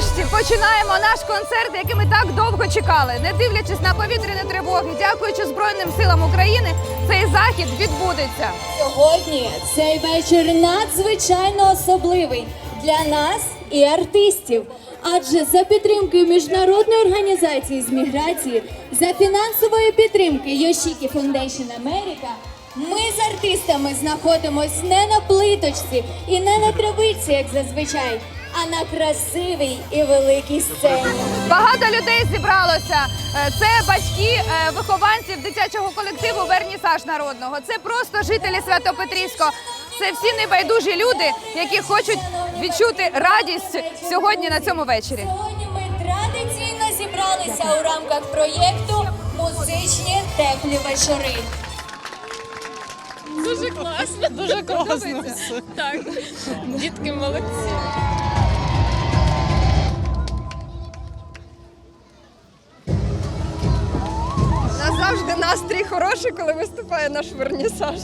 розпочинаємо наш концерт, який ми так довго чекали. Не дивлячись на повітряні тривоги, дякуючи Збройним силам України, цей захід відбудеться. Сьогодні цей вечір надзвичайно особливий для нас і артистів. Адже за підтримки міжнародної організації з міграції, за фінансової підтримки Yoshiki Foundation America, ми з артистами знаходимось не на плиточці і не на травиці, як зазвичай, а на красивій і великій сцені. Багато людей зібралося. Е, Це батьки е, вихованців дитячого колективу Вернісаж народного. Це просто жителі Святопетрівського. Це всі небайдужі люди, які хочуть відчути радість сьогодні на цьому вечорі. Сьогодні ми традиційно зібралися у рамках проєкту Музичні теплі вечори. Дуже класно, дуже класно. Так, дітки молодці. Настрій хороший, коли виступає наш вернісаж.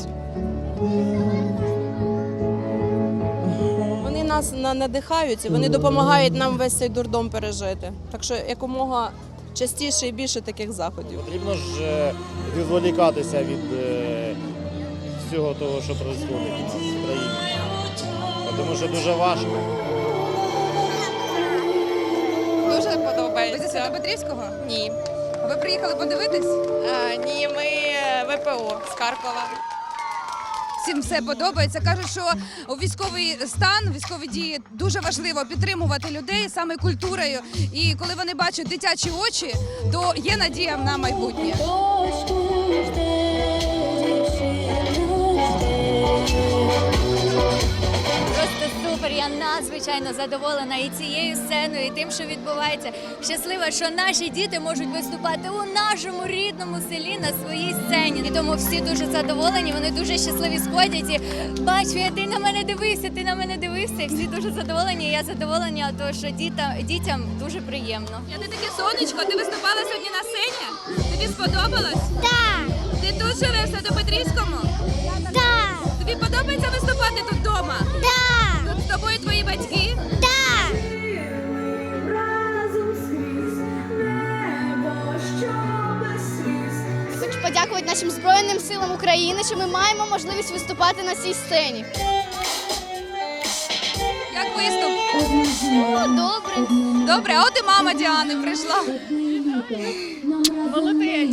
Вони нас надихають і вони допомагають нам весь цей дурдом пережити. Так що якомога частіше і більше таких заходів. Потрібно ж е, відволікатися від е, всього того, що відбувається у нас в країні. Тому що дуже важко. Дуже Ви зі подобається. Святопетрівського? Ні. Ви приїхали подивитись? А, ні, ми е, ВПО з Харкова. Всім все подобається. Кажуть, що у військовий стан, військові дії дуже важливо підтримувати людей саме культурою. І коли вони бачать дитячі очі, то є надія на майбутнє. Надзвичайно задоволена і цією сценою, і тим, що відбувається. Щаслива, що наші діти можуть виступати у нашому рідному селі на своїй сцені. І тому всі дуже задоволені. Вони дуже щасливі сходять. І бачу, я ти на мене дивився, ти на мене дивився. І всі дуже задоволені. І я задоволена, тому що дітям, дітям дуже приємно. Я ти таке сонечко, ти виступала сьогодні на сцені? Тобі сподобалось? Так, Ти тут живеш в Святопетрівському? Подякувати нашим Збройним силам України, що ми маємо можливість виступати на цій сцені. Як виступ? О, добре. Добре, а от і мама Діани прийшла. Молодець.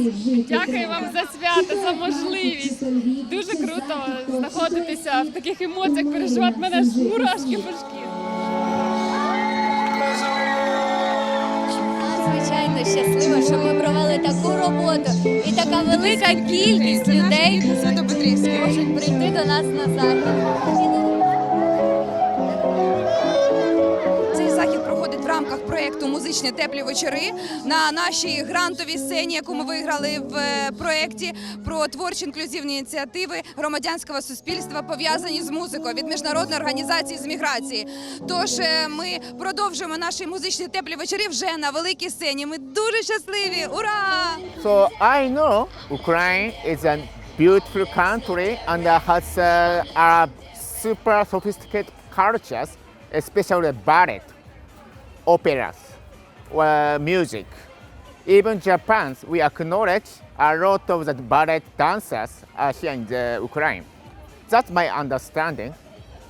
Дякую вам за свято, за можливість. Дуже круто знаходитися в таких емоціях, переживати мене ж мурашки по шкірі. Звичайно, щаслива, що ми провели таку роботу і така велика кількість людей можуть прийти до нас на захід. Рамках проєкту Музичні теплі вечори на нашій грантовій сцені, яку ми виграли в е, проєкті про творчі інклюзивні ініціативи громадянського суспільства, пов'язані з музикою від міжнародної організації з міграції. Тож е, ми продовжуємо наші музичні теплі вечори вже на великій сцені. Ми дуже щасливі! Ура! So I know Ukraine is a beautiful country and has uh, a super sophisticated cultures, especially ballet, operas, uh, music. Even Japan, we acknowledge a lot of the ballet dancers are here in the Ukraine. That's my understanding.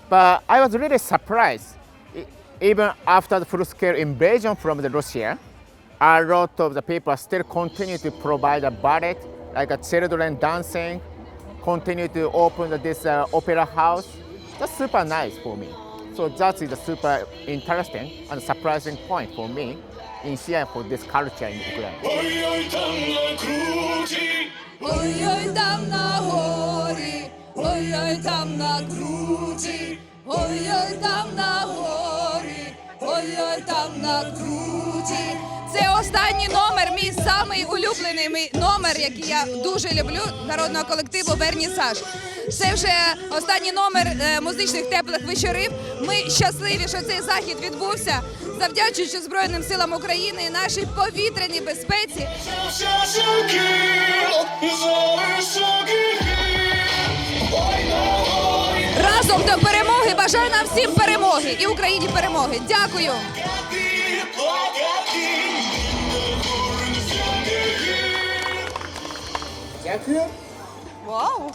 But I was really surprised, even after the full-scale invasion from the Russia, a lot of the people still continue to provide a ballet, like a children dancing, continue to open this uh, opera house. That's super nice for me. So that is a super interesting and surprising point for me in here for this culture in Ukraine. Ой-ой там на горі, ой-ой там на круті, ой-ой там на горі, Ой-ой там на круті. Це останній номер, мій самий улюблений мій номер, який я дуже люблю народного колективу Вернісаж. Це вже останній номер е, музичних теплих вечорів. Ми щасливі, що цей захід відбувся, завдячуючи Збройним силам України і нашій повітряній безпеці. Разом до перемоги бажаю нам всім перемоги і Україні перемоги. Дякую. Дякую. Вау!